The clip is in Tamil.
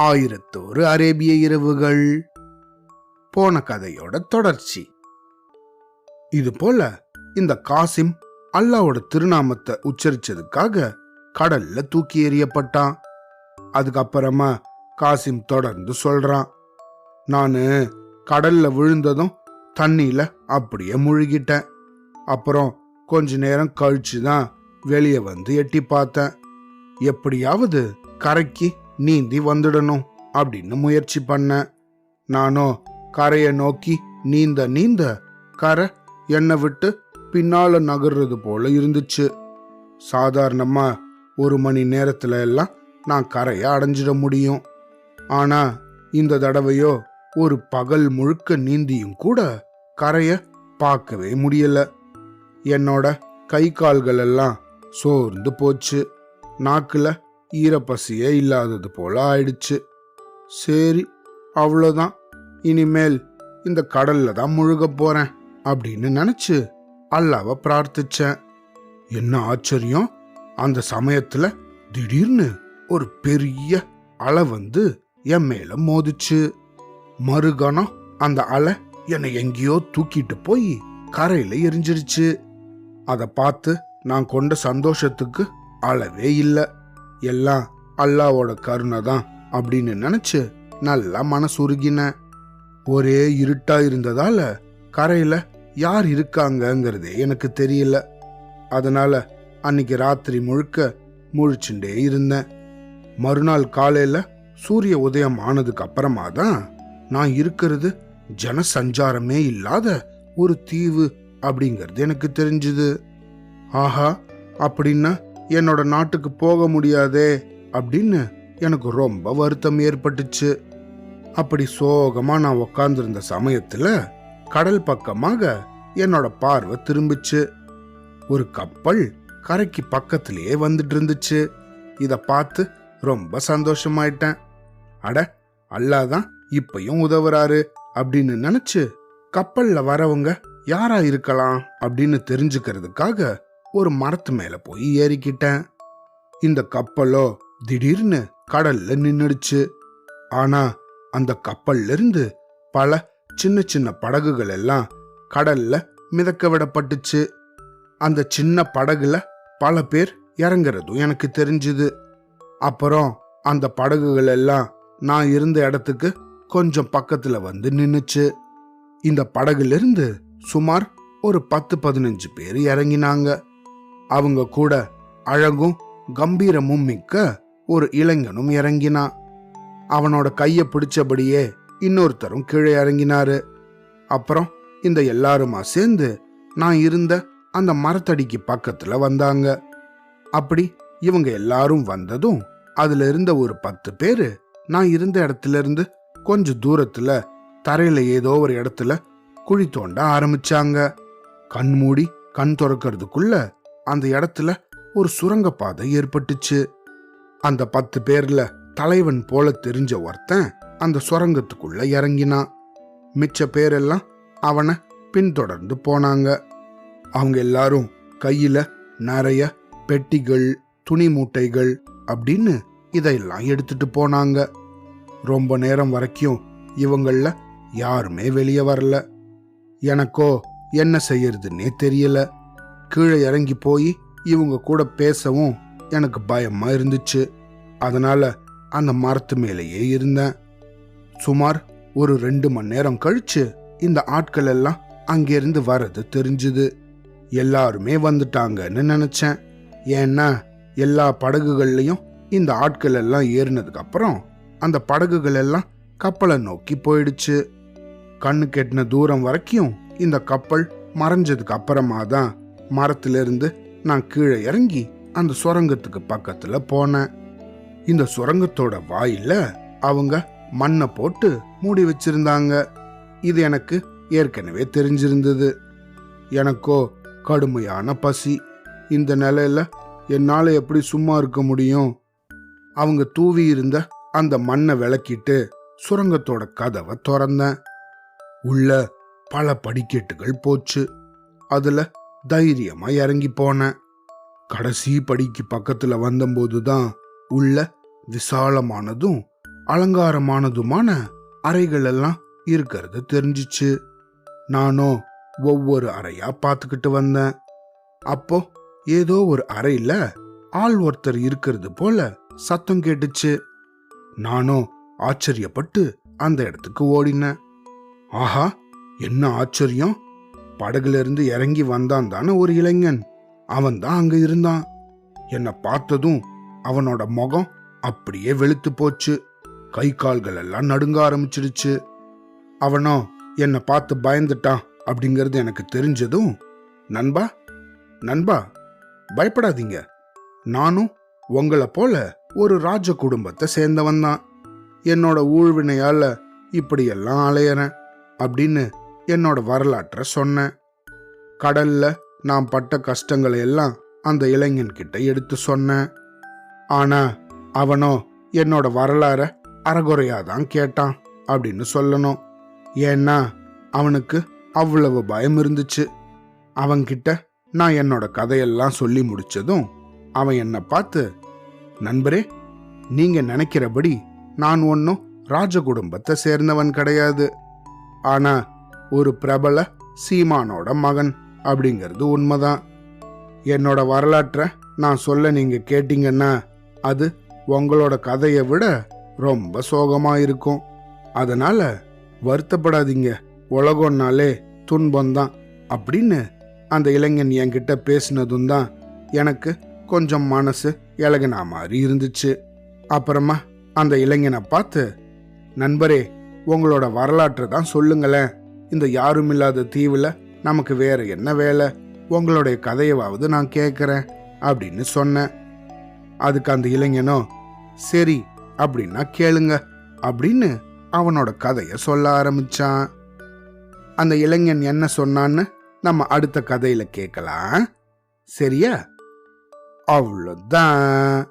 ஆயிரத்தோரு அரேபிய இரவுகள். போன கதையோட தொடர்ச்சி. இது போல இந்த காசிம் அல்லாவோட திருநாமத்தை உச்சரிச்சதுக்காக கடல்ல தூக்கி எறியப்பட்டான். அதுக்கப்புறமா காசிம் தொடர்ந்து சொல்றான். நானு கடல்ல விழுந்ததும் தண்ணியில அப்படியே முழுகிட்டேன். அப்புறம் கொஞ்ச நேரம் கழிச்சு தான் வெளியே வந்து எட்டி பார்த்தேன். எப்படியாவது கரைக்கு நீந்தி வந்துடணும் அப்படின்னு முயற்சி பண்ணேன் நானோ கரையை நோக்கி நீந்த நீந்த கரை என்னை விட்டு பின்னால நகர்றது போல இருந்துச்சு. சாதாரணமா ஒரு மணி நேரத்துல எல்லாம் நான் கரையை அடைஞ்சிட முடியும். ஆனா இந்த தடவையோ ஒரு பகல் முழுக்க நீந்தியும் கூட கரைய பார்க்கவே முடியல. என்னோட கை கால்கள் எல்லாம் சோர்ந்து போச்சு. நாக்கில் ஈரப்பசியே இல்லாதது போல ஆயிடுச்சு. சரி அவ்வளோதான் இனிமேல் இந்த கடல்ல தான் முழுக போறேன் அப்படின்னு நினைச்சு அல்லாவை பிரார்த்திச்சேன். என்ன ஆச்சரியம்? அந்த சமயத்துல திடீர்னு ஒரு பெரிய அலை வந்து என் மேல மோதிச்சு. மறுகணம் அந்த அலை என்னை எங்கேயோ தூக்கிட்டு போய் கரையில எரிஞ்சிருச்சு. அதை பார்த்து நான் கொண்ட சந்தோஷத்துக்கு அளவே இல்லை. எல்லாம் அல்லாவோட கருணை தான் அப்படின்னு நினச்சி நல்லா மனசுருகினேன் ஒரே இருட்டா இருந்ததால கரையில யார் இருக்காங்கங்கிறதே எனக்கு தெரியல. அதனால அன்னைக்கு ராத்திரி முழுக்க முழிச்சுட்டே இருந்தேன். மறுநாள் காலையில சூரிய உதயம் ஆனதுக்கு அப்புறமா தான் நான் இருக்கிறது ஜனசஞ்சாரமே இல்லாத ஒரு தீவு அப்படிங்கிறது எனக்கு தெரிஞ்சுது. ஆஹா அப்படின்னா என்னோட நாட்டுக்கு போக முடியாதே அப்படின்னு எனக்கு ரொம்ப வருத்தம் ஏற்பட்டுச்சு. அப்படி சோகமா நான் உக்காந்துருந்த சமயத்துல கடல் பக்கமாக என்னோட பார்வை திரும்பிச்சு. ஒரு கப்பல் கரைக்கு பக்கத்திலேயே வந்துட்டு இருந்துச்சு. இத பார்த்து ரொம்ப சந்தோஷமாயிட்டேன். அட அல்லாதான் இப்பயும் உதவுறாரு அப்படின்னு நினைச்சு கப்பல்ல வரவங்க யாரா இருக்கலாம் அப்படின்னு தெரிஞ்சுக்கிறதுக்காக ஒரு மரத்து மேல போய் ஏறிக்கிட்டேன். இந்த கப்பலோ திடீர்னு கடல்ல நின்னுடுச்சு. ஆனா அந்த கப்பல்ல இருந்து பல சின்ன சின்ன படகுகள் எல்லாம் கடல்ல மிதக்க விடப்பட்டுச்சு. அந்த சின்ன படகுல பல பேர் இறங்குறதும் எனக்கு தெரிஞ்சுது. அப்புறம் அந்த படகுகள் எல்லாம் நான் இருந்த இடத்துக்கு கொஞ்சம் பக்கத்துல வந்து நின்னுச்சு. இந்த படகுல இருந்து சுமார் ஒரு பத்து பதினஞ்சு பேர் இறங்கினாங்க. அவங்க கூட அழகும் கம்பீரமும் மிக்க ஒரு இளைஞனும் இறங்கினான் அவனோட கையை பிடிச்சபடியே இன்னொருத்தரும் கீழே இறங்கினாரு. அப்புறம் இந்த எல்லாருமா சேர்ந்து நான் இருந்த அந்த மரத்தடிக்கு பக்கத்துல வந்தாங்க. அப்படி இவங்க எல்லாரும் வந்ததும் அதுல இருந்த ஒரு பத்து பேரு நான் இருந்த இடத்துல இருந்து கொஞ்ச தூரத்துல தரையில ஏதோ ஒரு இடத்துல குழி தோண்ட ஆரம்பிச்சாங்க. கண் மூடி கண் துறக்கிறதுக்குள்ள அந்த இடத்துல ஒரு சுரங்கப்பாதை ஏற்பட்டுச்சு. அந்த பத்து பேர்ல தலைவன் போல தெரிஞ்ச ஒருத்தன் அந்த சுரங்கத்துக்குள்ள இறங்கினான். மிச்ச பேரெல்லாம் அவனை பின்தொடர்ந்து போனாங்க. அவங்க எல்லாரும் கையில நிறைய பெட்டிகள் துணி மூட்டைகள் அப்படின்னு இதையெல்லாம் எடுத்துட்டு போனாங்க. ரொம்ப நேரம் வரைக்கும் இவங்கள யாருமே வெளியே வரல. எனக்கோ என்ன செய்யறதுன்னே தெரியல. கீழே இறங்கி போய் இவங்க கூட பேசவும் எனக்கு பயமா இருந்துச்சு. அதனால அந்த மரத்து மேலேயே இருந்தேன். சுமார் ஒரு ரெண்டு மணி நேரம் கழிச்சு இந்த ஆட்கள் எல்லாம் அங்கிருந்து வர்றது தெரிஞ்சுது. எல்லாருமே வந்துட்டாங்கன்னு நினைச்சேன். ஏன்னா எல்லா படகுகள்லையும் இந்த ஆட்கள் எல்லாம் ஏறினதுக்கு அப்புறம் அந்த படகுகள் எல்லாம் கப்பலை நோக்கி போயிடுச்சு. கண்ணு கெட்டின தூரம் வரைக்கும் இந்த கப்பல் மறைஞ்சதுக்கு அப்புறமா தான் மரத்திலிருந்து நான் கீழே இறங்கி அந்த சுரங்கத்துக்கு பக்கத்துல போனேன். இந்த சுரங்கத்தோட வாயில அவங்க மண்ணை போட்டு மூடி வச்சிருந்தாங்க. இது எனக்கு ஏற்கனவே தெரிஞ்சிருந்தது. எனக்கோ கடுமையான பசி. இந்த நிலையில என்னால எப்படி சும்மா இருக்க முடியும்? அவங்க தூவி இருந்த அந்த மண்ணை விளக்கிட்டு சுரங்கத்தோட கதவை திறந்தேன். உள்ள பல படிக்கட்டுகள் போச்சு. அதுல தைரியமா இறங்கி போனேன் கடைசி படிக்கு பக்கத்துல வந்தபோது தான் உள்ள விசாலமானதும் அலங்காரமானதுமான அறைகள் எல்லாம் இருக்கிறது தெரிஞ்சிச்சு. நானும் ஒவ்வொரு அறையா பார்த்துக்கிட்டு வந்தேன். அப்போ ஏதோ ஒரு அறையில ஆள் ஒருத்தர் இருக்கிறது போல சத்தம் கேட்டுச்சு. நானும் ஆச்சரியப்பட்டு அந்த இடத்துக்கு ஓடினேன். ஆஹா என்ன ஆச்சரியம்? படகுலேருந்து இறங்கி வந்தான் தானே ஒரு இளைஞன். அவன் தான் அங்க இருந்தான். என்னை பார்த்ததும் அவனோட முகம் அப்படியே வெளுத்து போச்சு. கை கால்கள் எல்லாம் நடுங்க ஆரம்பிச்சிடுச்சு. அவனோ என்னை பார்த்து பயந்துட்டான் அப்படிங்கிறது எனக்கு தெரிஞ்சதும் நண்பா நண்பா பயப்படாதீங்க. நானும் உங்களை போல ஒரு ராஜ குடும்பத்தை சேர்ந்தவன் தான். என்னோட ஊழ்வினையால இப்படியெல்லாம் அலையறேன் அப்படின்னு என்னோட வரலாற்றை சொன்னேன். கடல்ல நான் பட்ட கஷ்டங்களை எல்லாம் அந்த இளைஞன் கிட்ட எடுத்து சொன்னேன். ஆனா அவனோ என்னோட வரலாற அறகுறையாதான் கேட்டான் அப்படின்னு சொல்லணும். ஏன்னா அவனுக்கு அவ்வளவு பயம் இருந்துச்சு. அவன்கிட்ட நான் என்னோட கதையெல்லாம் சொல்லி முடிச்சதும் அவன் என்னை பார்த்து நண்பரே நீங்க நினைக்கிறபடி நான் ஒன்றும் ராஜ குடும்பத்தை சேர்ந்தவன் கிடையாது. ஆனா ஒரு பிரபல சீமானோட மகன் அப்படிங்கிறது உண்மைதான். என்னோட வரலாற்றை நான் சொல்ல நீங்க கேட்டீங்கன்னா அது உங்களோட கதையை விட ரொம்ப சோகமா இருக்கும். அதனால வருத்தப்படாதீங்க. உலகம்னாலே துன்பம்தான். அப்படின்னு அந்த இளைஞன் என்கிட்ட பேசினதும் தான் எனக்கு கொஞ்சம் மனசு இலகினா மாதிரி இருந்துச்சு. அப்புறமா அந்த இளைஞனை பார்த்து நண்பரே உங்களோட வரலாற்றை தான் சொல்லுங்களேன். இந்த யாருமில்லாத தீவில் நமக்கு வேற என்ன வேலை? உங்களுடைய கதையவாவது நான் கேட்குறேன் அப்படின்னு சொன்னேன். அதுக்கு அந்த இளைஞனோ சரி அப்படின்னா கேளுங்க அப்படின்னு அவனோட கதையை சொல்ல ஆரம்பிச்சான். அந்த இளைஞன் என்ன சொன்னான்னு நம்ம அடுத்த கதையில கேட்கலாம் சரியா? அவ்வளோதான்